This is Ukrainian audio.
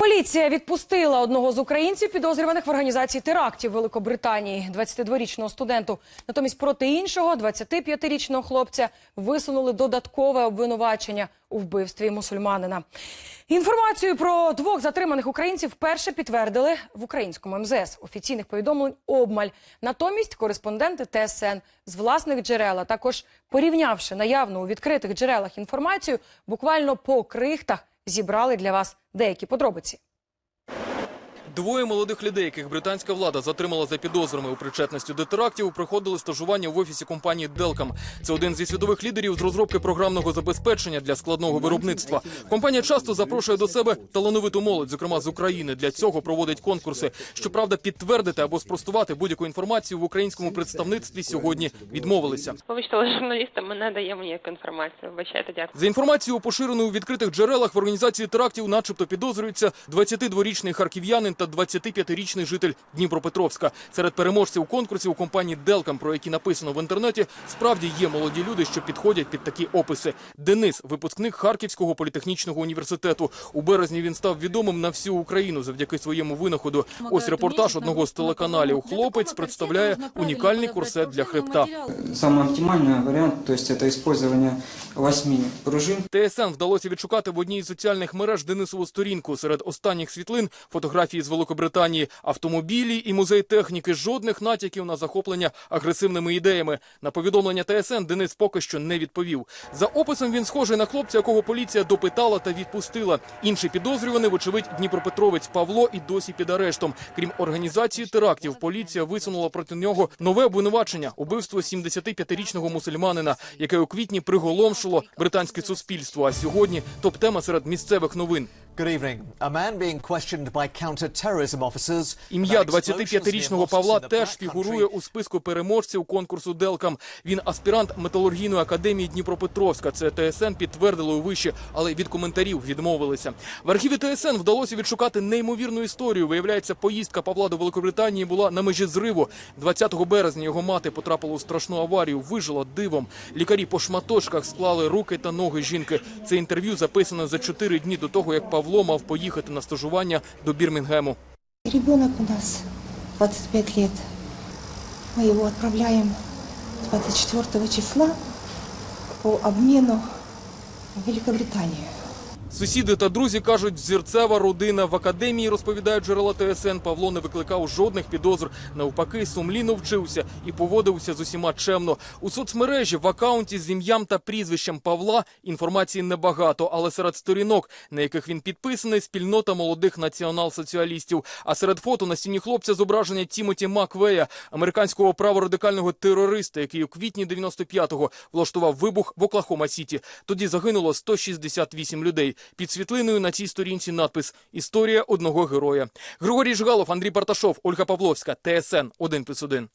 Поліція відпустила одного з українців, підозрюваних в організації терактів Великобританії, 22-річного студенту. Натомість проти іншого, 25-річного хлопця, висунули додаткове обвинувачення у вбивстві мусульманина. Інформацію про двох затриманих українців вперше підтвердили в українському МЗС. Офіційних повідомлень обмаль. Натомість кореспонденти ТСН з власних джерел, а також порівнявши наявну у відкритих джерелах інформацію, буквально по крихтах зібрали для вас деякі подробиці. Двоє молодих людей, яких британська влада затримала за підозрами у причетності до терактів, проходили стажування в офісі компанії Делкам. Це один зі світових лідерів з розробки програмного забезпечення для складного виробництва. Компанія часто запрошує до себе талановиту молодь, зокрема з України. Для цього проводить конкурси. Щоправда, підтвердити або спростувати будь-яку інформацію в українському представництві сьогодні відмовилися. Побачила журналістам, ми не даємо ніяку інформацію. Вибачайте, дякую. За інформацією, поширеною у відкритих джерелах в організації терактів, начебто підозрюється 22-річний харків'янин та 25-річний житель Дніпропетровська. Серед переможців конкурсів у компанії Делкам, про які написано в інтернеті, справді є молоді люди, що підходять під такі описи. Денис, випускник Харківського політехнічного університету. У березні він став відомим на всю Україну завдяки своєму винаходу. Ось репортаж одного з телеканалів. Хлопець представляє унікальний курсет для хребта. Самый оптимальный вариант, то есть это использование восьми пружин. ТСН вдалося відшукати в одній з соціальних мереж Денисову сторінку. Серед останніх світлин фотографії з Великобританії, автомобілі і музей техніки. Жодних натяків на захоплення агресивними ідеями. На повідомлення ТСН Денис поки що не відповів. За описом він схожий на хлопця, якого поліція допитала та відпустила. Інший підозрюваний, вочевидь, Дніпропетровець Павло і досі під арештом. Крім організації терактів, поліція висунула проти нього нове обвинувачення убивство 75-річного мусульманина, яке у квітні приголомшило британське суспільство. А сьогодні топ-тема серед місцевих новин. Ім'я about explosions 25-річного Павла теж фігурує у списку переможців конкурсу Делкам. Він аспірант металургійної академії Дніпропетровська. Це ТСН підтвердили у виші, але від коментарів відмовилися. В архіві ТСН вдалося відшукати неймовірну історію. Виявляється, поїздка Павла до Великобританії була на межі зриву. 20 березня його мати потрапила у страшну аварію. Вижила дивом. Лікарі по шматочках склали руки та ноги жінки. Це інтерв'ю записано за 4 дні до того, як Павло мав поїхати на стажування до Бірмінгему. Ребенок у нас 25 лет. Ми його відправляємо 24 числа по обміну в Великобританию. Сусіди та друзі кажуть, зірцева родина в академії розповідають джерела ТСН. Павло не викликав жодних підозр. Навпаки, сумлінно вчився і поводився з усіма чемно. У соцмережі в акаунті з ім'ям та прізвищем Павла інформації небагато, але серед сторінок, на яких він підписаний, спільнота молодих націонал-соціалістів. А серед фото на стіні хлопця зображення Тімоті Маквея, американського праворадикального терориста, який у квітні 95-го влаштував вибух в Оклахома Сіті. Тоді загинуло 168 людей. Під світлиною на цій сторінці надпис Історія одного героя. Григорій Жгалов, Андрій Парташов, Ольга Павловська, ТСН 1+,1.